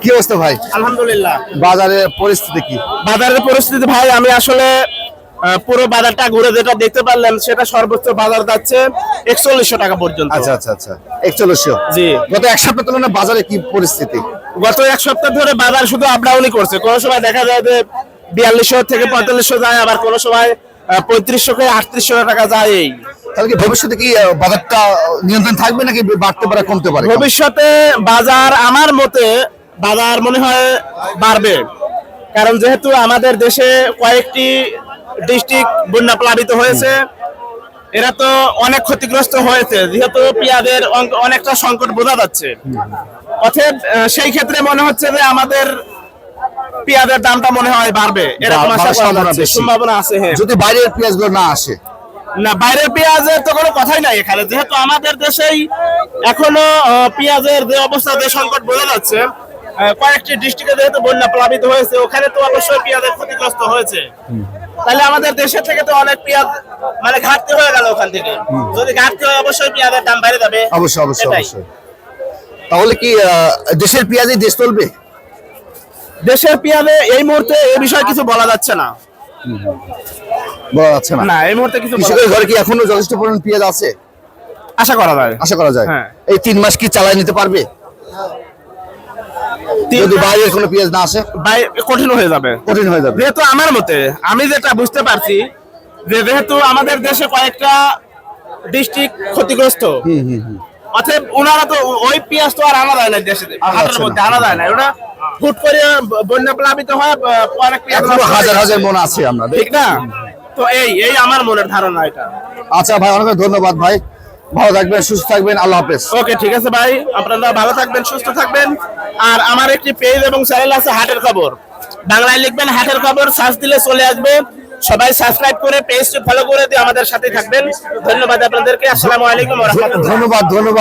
কি অবস্থা ভাই? আলহামদুলিল্লাহ। বাজারের পরিস্থিতি কি? বাজারের পরিস্থিতি ভাই আমি আসলে পুরো বাজারটা ঘুরে যেটা দেখতে পারলাম সেটা সর্বোচ্চ বাজার যাচ্ছে একচল্লিশশো টাকা পর্যন্ত। আচ্ছা আচ্ছা আচ্ছা। একচল্লিশশো? জি। গত এক সপ্তাহ তুলনায় বাজারে কি পরিস্থিতি? গত এক সপ্তাহ ধরে বাজার শুধু আপ ডাউনই করছে। কোনো সময় দেখা যায় যে বিয়াল্লিশশো থেকে পঁয়তাল্লিশশো যায় আবার কোনো সময় পঁয়ত্রিশশো থেকে আটত্রিশশো টাকা যায় এই। তাহলে কি ভবিষ্যতে কি বাজারটা নিয়ন্ত্রণ থাকবে নাকি বাড়তে পারে কমতে পারে? ভবিষ্যতে বাজার আমার মতে বাজার মনে হয় বাড়বে। কারণ যেহেতু আমাদের দেশে কয়েকটি ডিস্ট্রিক্ট বন্যা প্লাবিত হয়েছে এরা তো অনেক ক্ষতিগ্রস্ত হয়েছে যেহেতু পেঁয়াজের অনেকটা সংকট বোঝা যাচ্ছে। অতএব সেই ক্ষেত্রে মনে হচ্ছে যে আমাদের পেঁয়াজের দামটা মনে হয় বাড়বে এরকম। সম্ভাবনা আছে হ্যাঁ। যদি বাইরের পেঁয়াজগুলো না আসে না বাইরের পেঁয়াজের তো কোনো কথাই নাই এখানে। যেহেতু আমাদের দেশেই এখনও পেঁয়াজের যে অবস্থা যে সংকট বোঝা যাচ্ছে কয়েকটি ডিস্ট্রিক্টে যেহেতু বন্যা প্লাবিত হয়েছে ওখানে তো অবশ্যই পেঁয়াজের ক্ষতিগ্রস্ত হয়েছে। তাহলে আমাদের দেশের থেকে তো অনেক পেঁয়াজ মানে ঘাটতি হয়ে গেল ওখান থেকে। যদি ঘাটতি হয় অবশ্যই পেঁয়াজের দাম বেড়ে যাবে। অবশ্যই অবশ্যই অবশ্যই। তাহলে কি দেশের পেঁয়াজই দেশ চলবে? দেশের পেঁয়াজে এই মুহূর্তে এই বিষয়ে কিছু বলা যাচ্ছে না। বলা যাচ্ছে না? না এই মুহূর্তে কিছু কৃষকের ঘরে কি এখনও যথেষ্ট পরিমাণ পেঁয়াজ আছে? আশা করা যায়। আশা করা যায়। হ্যাঁ। এই তিন মাস কি চালায় নিতে পারবে? যদি বাইরের কোনো পেঁয়াজ না আসে? কঠিন হয়ে যাবে। কঠিন হয়ে যাবে। যেহেতু আমার মতে আমি যেটা বুঝতে পারছি যে যেহেতু আমাদের দেশে কয়েকটা ডিস্ট্রিক্ট ক্ষতিগ্রস্ত অতএব ওনারা তো ওই পেঁয়াজ তো আর আনা যায় না দেশে আনা হাটের যাচ্ছে মধ্যে আনা যায় না। ওটা হুট করে বন্যা প্লাবিত হয় অনেক পেঁয়াজ হাজার হাজার মন আছে আপনাদের ঠিক না? তো এই এই আমার মনের ধারণা এটা। আচ্ছা ভাই অনেক ধন্যবাদ ভাই। ভালো থাকবেন সুস্থ থাকবেন আল্লাহ হাফেজ। ওকে ঠিক আছে ভাই। আপনারা ভালো থাকবেন সুস্থ থাকবেন। আর আমার একটি পেজ এবং চ্যানেল আছে হাটের খবর। বাংলায় লিখবেন হাটের খবর সার্চ দিলে চলে আসবে। সবাই সাবস্ক্রাইব করে পেজটি ফলো করে দিয়ে আমাদের সাথে থাকবেন। ধন্যবাদ আপনাদেরকে। আসসালামু আলাইকুম ওয়া রাহমাতুল্লাহ। ধন্যবাদ ধন্যবাদ।